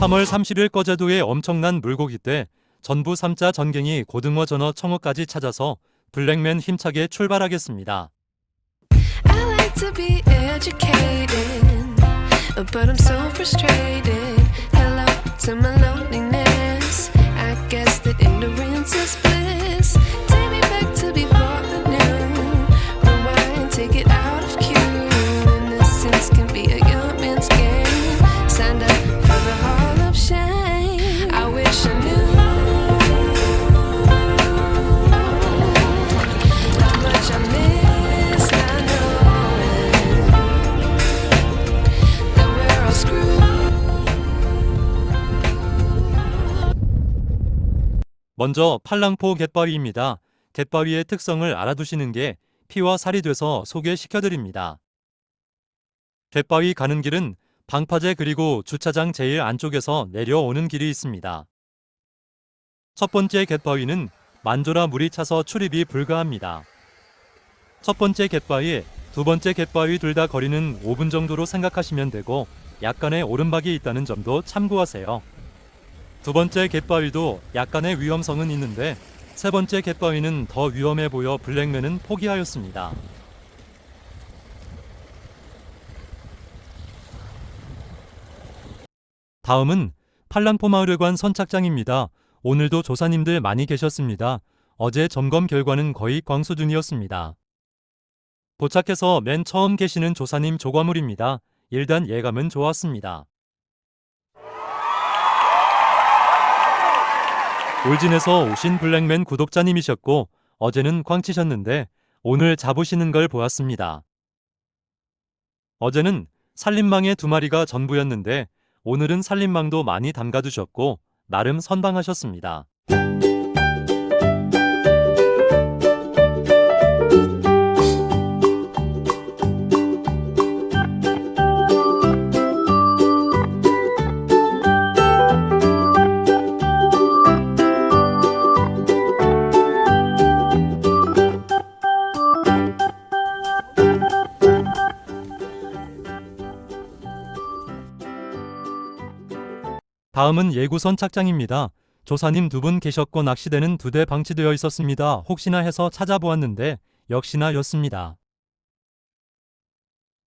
3월 30일 거제도의 엄청난 물고기 때 전부 삼자 전갱이 고등어 전어 청어까지 찾아서 블랙맨 힘차게 출발하겠습니다. I like to be educated, but I'm so frustrated. Hello to my loneliness. I guess that ignorance is 먼저 팔랑포 갯바위입니다. 갯바위의 특성을 알아두시는 게 피와 살이 돼서 소개시켜드립니다. 갯바위 가는 길은 방파제 그리고 주차장 제일 안쪽에서 내려오는 길이 있습니다. 첫 번째 갯바위는 만조라 물이 차서 출입이 불가합니다. 첫 번째 갯바위, 두 번째 갯바위 둘 다 거리는 5분 정도로 생각하시면 되고 약간의 오른박이 있다는 점도 참고하세요. 두 번째 갯바위도 약간의 위험성은 있는데 세 번째 갯바위는 더 위험해 보여 블랙맨은 포기하였습니다. 다음은 팔랑포마을회관 선착장입니다. 오늘도 조사님들 많이 계셨습니다. 어제 점검 결과는 거의 광 수준이었습니다. 도착해서 맨 처음 계시는 조사님 조과물입니다. 일단 예감은 좋았습니다. 울진에서 오신 블랙맨 구독자님이셨고 어제는 꽝치셨는데 오늘 잡으시는 걸 보았습니다. 어제는 살림망의 두 마리가 전부였는데 오늘은 살림망도 많이 담가두셨고 나름 선방하셨습니다. 다음은 예구선 착장입니다. 조사님 두 분 계셨고 낚시대는 두 대 방치되어 있었습니다. 혹시나 해서 찾아보았는데 역시나 였습니다.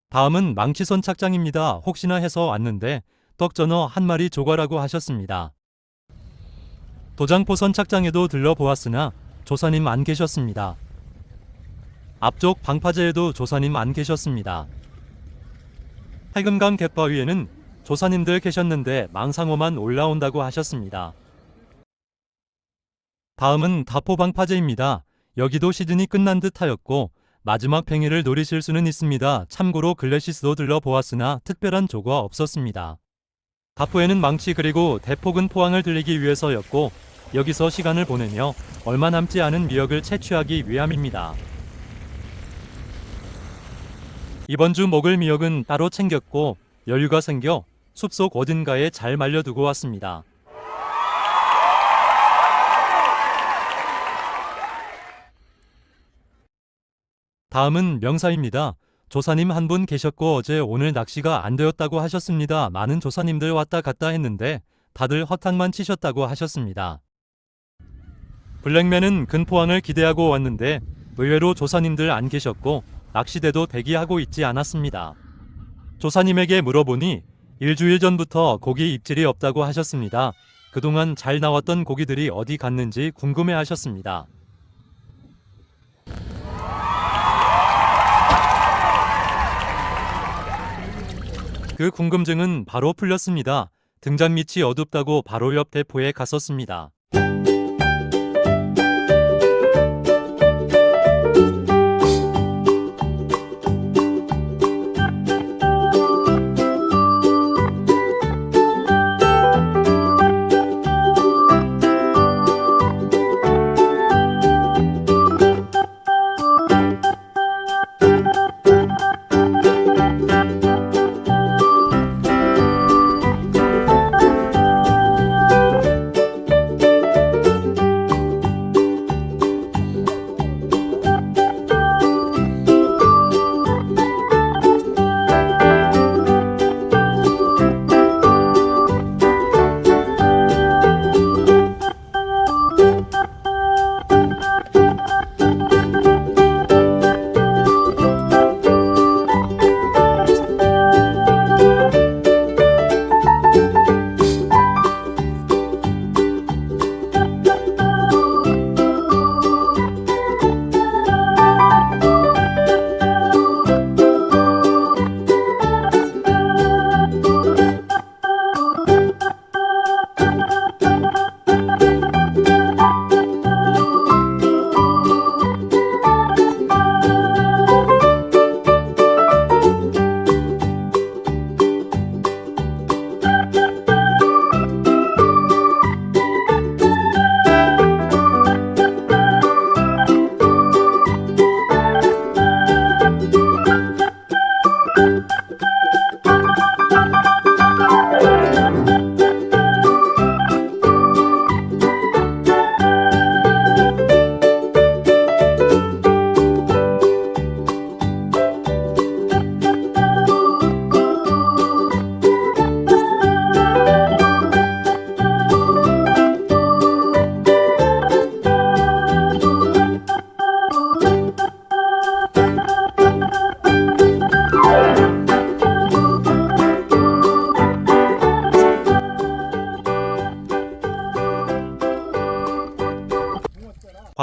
다음은 망치선 착장입니다. 혹시나 해서 왔는데 떡전어 한 마리 조과라고 하셨습니다. 도장포선 착장에도 들러보았으나 조사님 안 계셨습니다. 앞쪽 방파제에도 조사님 안 계셨습니다. 해금강 갯바위에는 조사님들 계셨는데 망상어만 올라온다고 하셨습니다. 다음은 다포방파제입니다. 여기도 시즌이 끝난 듯 하였고 마지막 팽이를 노리실 수는 있습니다. 참고로 글래시스도 들러보았으나 특별한 조가 없었습니다. 다포에는 망치 그리고 대폭은 포항을 들리기 위해서였고 여기서 시간을 보내며 얼마 남지 않은 미역을 채취하기 위함입니다. 이번 주 먹을 미역은 따로 챙겼고 여유가 생겨 숲속 어딘가에 잘 말려두고 왔습니다. 다음은 명사입니다. 조사님 한 분 계셨고 어제 오늘 낚시가 안 되었다고 하셨습니다. 많은 조사님들 왔다 갔다 했는데 다들 허탕만 치셨다고 하셨습니다. 블랙맨은 근포항을 기대하고 왔는데 의외로 조사님들 안 계셨고 낚시대도 대기하고 있지 않았습니다. 조사님에게 물어보니 일주일 전부터 고기 입질이 없다고 하셨습니다. 그동안 잘 나왔던 고기들이 어디 갔는지 궁금해 하셨습니다. 그 궁금증은 바로 풀렸습니다. 등잔 밑이 어둡다고 바로 옆 대포에 갔었습니다.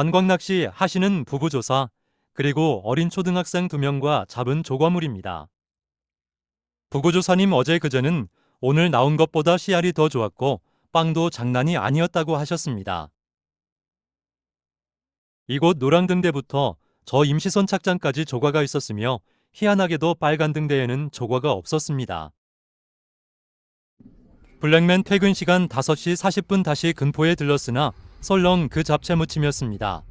관광낚시 하시는 부부 조사, 그리고 어린 초등학생 2명과 잡은 조과물입니다. 부구조사님 어제 그제는 오늘 나온 것보다 씨알이 더 좋았고 빵도 장난이 아니었다고 하셨습니다. 이곳 노랑등대부터 저 임시선 착장까지 조과가 있었으며 희한하게도 빨간 등대에는 조과가 없었습니다. 블랙맨 퇴근 시간 5시 40분 다시 근포에 들렀으나 설렁 그 잡채 무침이었습니다.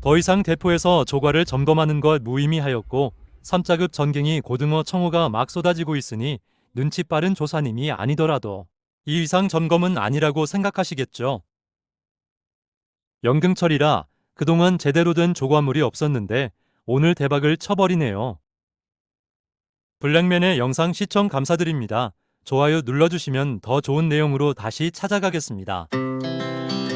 더 이상 대포에서 조과를 점검하는 것 무의미하였고 3자급 전갱이 고등어 청어가 막 쏟아지고 있으니 눈치 빠른 조사님이 아니더라도 이 이상 점검은 아니라고 생각하시겠죠. 연금철이라 그동안 제대로 된 조과물이 없었는데 오늘 대박을 쳐버리네요. 블랙맨의 영상 시청 감사드립니다. 좋아요 눌러주시면 더 좋은 내용으로 다시 찾아가겠습니다.